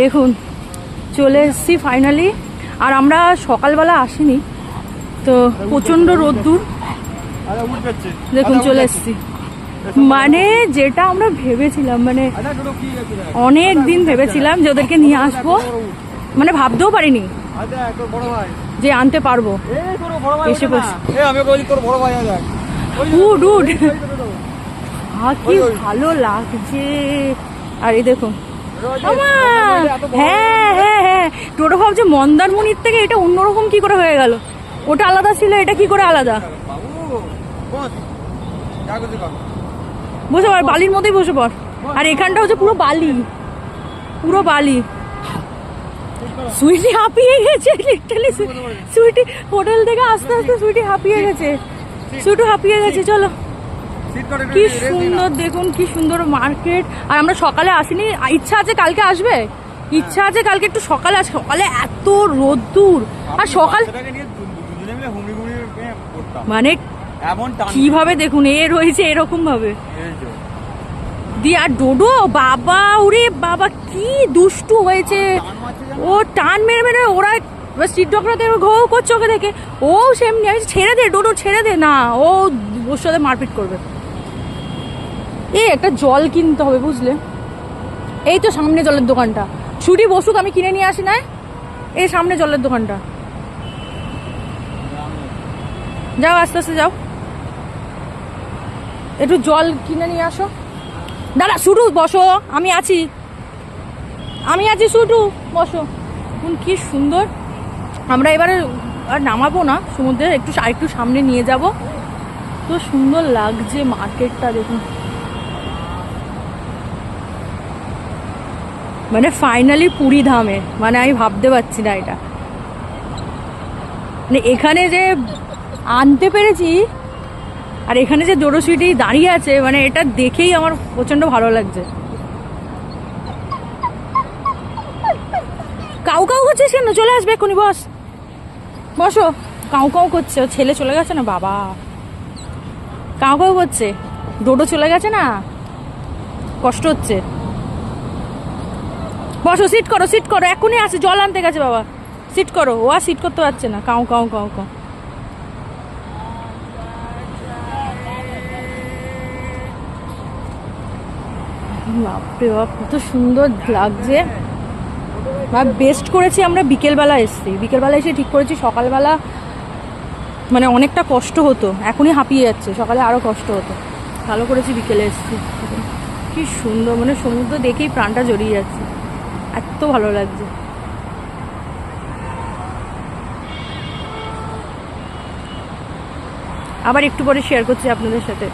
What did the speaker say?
দেখুন, চলে এসেছি ফাইনালি আর আমরা সকালবেলা আসিনি, তো প্রচণ্ড রোদ্দুর। দেখুন, চলে এসেছি। মানে যেটা আমরা ভেবেছিলাম মানে? অনেক দিন ভেবেছিলাম যে ওদেরকে নিয়ে আসব। মানে ভাবতেও পারিনি যে আনতে পারব। এসে উড। ভালো লাগছে। আর এই দেখুন বড় হ্যাঁ হ্যাঁ হ্যাঁ। টোটো ভাবছে মন্দারমণির থেকে এটা অন্যরকম কি করে হয়ে গেল? ওটা আলাদা ছিল, এটা কি করে আলাদা? বস পড়, বালির মধ্যেই বসে পড়। আর এখানটা হচ্ছে পুরো বালি। পুরো বালি। সুইটি হাঁপিয়ে গেছে লিটারালি সুইটি, হোটেল থেকে আস্তে আস্তে সুইটি হাঁপিয়ে গেছে। সুইটু হাঁপিয়ে গেছে, চলো। কি সুন্দর দেখুন কি সুন্দর মার্কেট আর আমরা সকালে আসিনি ইচ্ছা আছে কালকে আসবে? ইচ্ছা আছে কালকে একটু সকালে আস সকালে এত রোদ্দুর। আর সকাল মানে কীভাবে দেখুন এ রয়েছে এরকম ভাবে দিয়ে আর ডোডো বাবা ওরে বাবা কি দুষ্টু হয়েছে। ও টান মেরে মেরে ওরা স্ট্রিট ডগরা ঘো করছে ওকে দেখে। ও সেমনি ছেড়ে দে ডোডো ছেড়ে দে। না ও ওর সাথে মারপিট করবে। এ, একটা জল কিনতে হবে, বুঝলে? এই তো সামনে জলের দোকানটা। ছুটি বসুক, আমি কিনে নিয়ে আসি না এই সামনে জলের দোকানটা। যাও, আস্তে আস্তে যাও। একটু জল কিনে নিয়ে আসো। দাদা শুটু বসো। আমি আছি। আমি আছি শুটু বসো। কি সুন্দর। আমরা এবারে আর নামাবো না সমুদ্রে একটু আর একটু সামনে নিয়ে যাব। তো সুন্দর লাগছে মার্কেটটা, দেখুন। মানে ফাইনালি পুরী ধামে। মানে আমি ভাবতে পারছি না এটা। মানে এখানে যে আনতে পেরেছি, আর এখানে যে সুইটি দাঁড়িয়ে আছে মানে এটা দেখেই আমার প্রচণ্ড ভালো লাগছে। কাউ কাউ করছিস কেন? চলে আসবে এক্ষুনি, বস। বসো। কাউ কাউ করছে। ও ছেলে চলে গেছে না? বাবা। কাউ কাউ করছে? ডোডো চলে গেছে না? কষ্ট হচ্ছে। বসো সিট করো সিট করো, এখনই আসে, জল আনতে গেছে বাবা। সিট করো, ও আর সিট করতে পারছে না। কাউ কাউ কাউ কাউ বাপরে বাপ, কত সুন্দর লাগছে। বা বেস্ট করেছি আমরা বিকেলবেলা এসছি। বিকেলবেলা এসে ঠিক করেছি, সকালবেলা মানে অনেকটা কষ্ট হতো। এখনই হাঁপিয়ে যাচ্ছে, সকালে আরও কষ্ট হতো। ভালো করেছি বিকেলে এসছি। কি সুন্দর মানে সমুদ্র দেখেই প্রাণটা জড়িয়ে যাচ্ছে। এত ভালো লাগছে। আবার একটু পরে শেয়ার করছি আপনাদের সাথে।